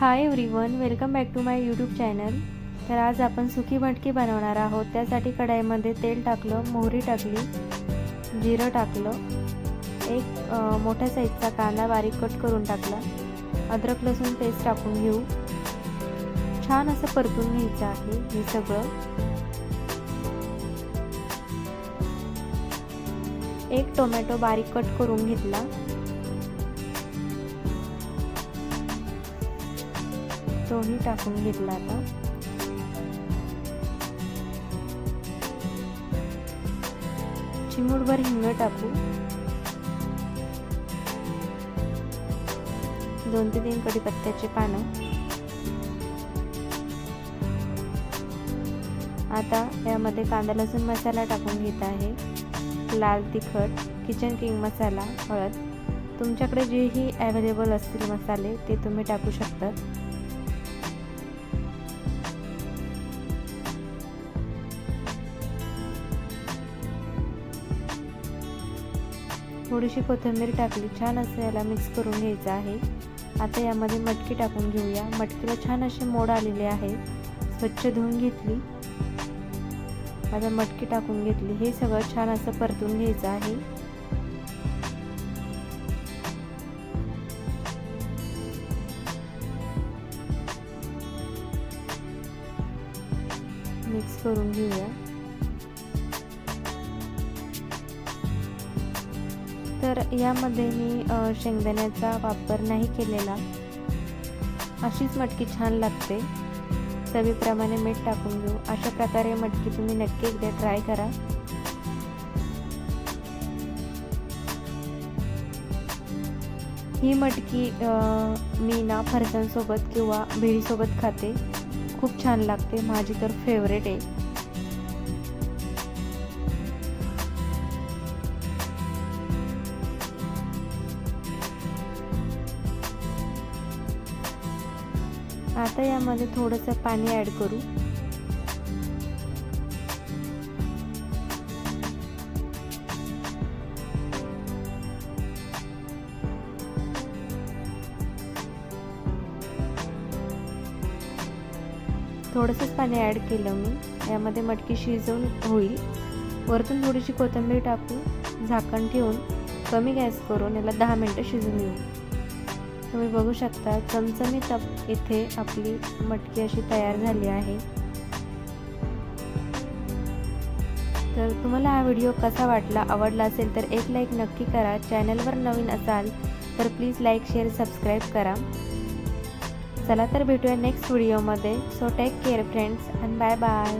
Hi everyone welcome back to my YouTube channel तर आज आपण सुकी मटकी बनवणार आहोत. त्यासाठी कढाईमध्ये तेल टाकलं मोहरी टाकली जिरं टाकलं एक मोठ्या साईजचा कांदा बारीक कट करून टाकला. अद्रक लसूण पेस्ट टाकून घेऊ. छान असं परतून घ्यायचं आहे हे सगळं. एक टोमॅटो बारीक कट करून घेतला. तोही टाकून घेतला आता. चिमूटभर हिंग टाकू. दोन ते तीन कढीपत्त्याचे पानं. आता यामध्ये कांदा लसूण मसाला टाकून घेत आहे. लाल तिखट किचन किंग मसाला हळद. तुमच्याकडे जेही अवेलेबल असतील मसाले ते तुम्ही टाकू शकतात. थोडीशी कोथिंबीर टाकली. छान असं याला मिक्स करून घ्यायचं आहे. आता यामध्ये मटकी टाकून घेऊया. मटकीला छान असे मोड आलेले आहे. स्वच्छ धुवून घेतली. आता मटकी टाकून घेतली. हे सगळं छान असं परतून घ्यायचं आहे. मिक्स करून घेऊया. तर यामध्ये मी शेंगदाण्याचा वापर नाही केलेला. अशीच मटकी छान लागते. चवीप्रमाणे मीठ टाकून घेऊ. अशा प्रकारे मटकी तुम्ही नक्की एकदा ट्राय करा. ही मटकी मी ना फरसांसोबत किंवा भेळीसोबत खाते. खूप छान लागते. माझी तर फेवरेट आहे. आता यामध्ये थोडंसं पाणी ॲड करू. थोडंसंच पाणी ॲड केलं मी. यामध्ये मटकी शिजवून होईल. वरतून थोडीशी कोथिंबीर टाकू झाकण ठेवून कमी गॅस करून याला दहा मिनटं शिजवून घेऊ. तुम्ही बघू शकता चमचमी तप इथे आपली मटकी अशी तयार झाली आहे. तर तुम्हाला हा व्हिडिओ कसा वाटला आवडला असेल तर एक लाईक नक्की करा. चॅनलवर नवीन असाल तर प्लीज लाईक शेअर सबस्क्राईब करा. चला तर भेटूया नेक्स्ट व्हिडिओमध्ये. So take care friends and bye bye